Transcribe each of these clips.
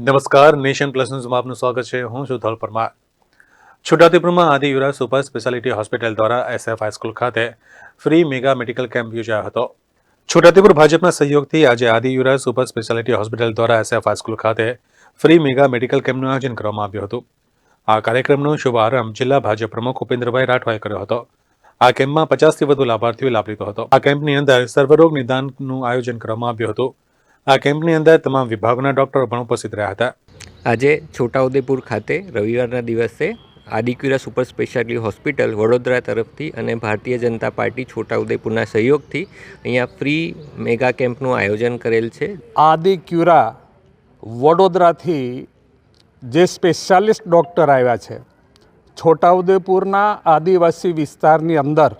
નમસ્કાર, nation plus ન્યૂઝમાં આપનું સ્વાગત છે. હું છું ધોલ પરમાર. છોટાઉદેપુરમાં આદિયુરા સુપર સ્પેશિયાલિટી હોસ્પિટલ દ્વારા એસએફ હાઈસ્કૂલ ખાતે ફ્રી મેગા મેડિકલ કેમ્પ યોજાયો હતો. છોટાઉદેપુર ભાજપના સહયોગથી આજે Adi Yuvraj super speciality hospital દ્વારા એસએફ હાઈસ્કૂલ ખાતે ફ્રી મેગા મેડિકલ કેમ્પનું આયોજન કરવામાં આવ્યું હતું. આ કાર્યક્રમનો શુભારંભ જિલ્લા ભાજપ પ્રમુખ ઉપેન્દ્રભાઈ રાઠવાએ કર્યો હતો. આ કેમ્પમાં પચાસથી વધુ લાભાર્થીઓએ લાભ લીધો હતો. આ કેમ્પની અંદર સર્વરોગ નિદાનનું આયોજન કરવામાં આવ્યું હતું. આ કેમ્પની અંદર તમામ વિભાગના ડોક્ટરો પણ ઉપસ્થિત રહ્યા હતા. આજે છોટાઉદેપુર ખાતે રવિવારના દિવસે Adicura super speciality hospital Vadodara તરફથી અને ભારતીય જનતા પાર્ટી છોટાઉદેપુરના સહયોગથી અહીંયા ફ્રી મેગા કેમ્પનું આયોજન કરેલ છે. આદિક્યુરા વડોદરાથી જે સ્પેશિયાલિસ્ટ ડૉક્ટર આવ્યા છે છોટાઉદેપુરના આદિવાસી વિસ્તારની અંદર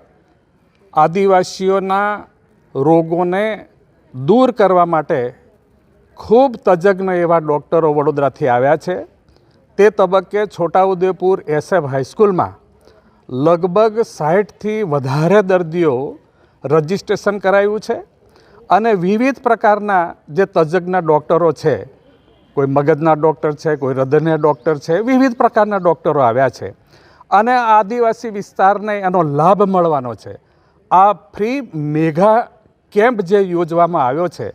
આદિવાસીઓના રોગોને દૂર કરવા માટે ખૂબ તજજ્ઞ એવા ડૉક્ટરો વડોદરાથી આવ્યા છે. તે તબક્કે છોટાઉદેપુર એસએફ હાઈસ્કૂલમાં લગભગ સાહીઠથી વધારે દર્દીઓ રજિસ્ટ્રેશન કરાયું છે અને વિવિધ પ્રકારના જે તજજ્ઞ ડૉક્ટરો છે, કોઈ મગજના ડૉક્ટર છે, કોઈ હૃદયના ડૉક્ટર છે, વિવિધ પ્રકારના ડૉક્ટરો આવ્યા છે અને આદિવાસી વિસ્તારને એનો લાભ મળવાનો છે. આ ફ્રી મેગા કેમ્પ જે યોજવામાં આવ્યો છે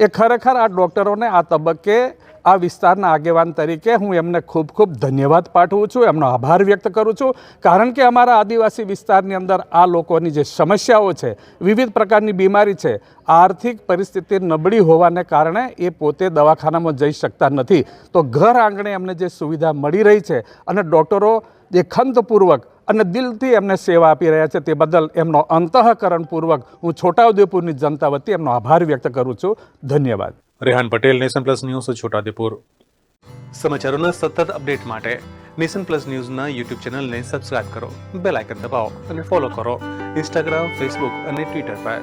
એ ખરેખર આ ડૉક્ટરોને આ તબક્કે આ વિસ્તારના આગેવાન તરીકે હું એમને ખૂબ ખૂબ ધન્યવાદ પાઠવું છું, એમનો આભાર વ્યક્ત કરું છું. કારણ કે અમારા આદિવાસી વિસ્તારની અંદર આ લોકોની જે સમસ્યાઓ છે, વિવિધ પ્રકારની બીમારી છે, આર્થિક પરિસ્થિતિ નબળી હોવાને કારણે એ પોતે દવાખાનામાં જઈ શકતા નથી. તો ઘર આંગણે એમને જે સુવિધા મળી રહી છે અને ડૉક્ટરો જે ખંતપૂર્વક અને દિલથી એમને સેવા આપી રહ્યા છે તે બદલ એમનો અંતઃકરણપૂર્વક હું છોટાઉદેપુરની જનતા વતી એમનો આભાર વ્યક્ત કરું છું. ધન્યવાદ. Rehan Patel nation plus news Chhotaudepur. સમાચારોના સતત અપડેટ માટે નેશન પ્લસ ન્યૂઝના યુટ્યુબ ચેનલને સબસ્ક્રાઇબ કરો બેલ આઇકન દબાવો અને ફોલો કરો. ઇન્સ્ટાગ્રામ ફેસબુક અને ટ્વિટર પર.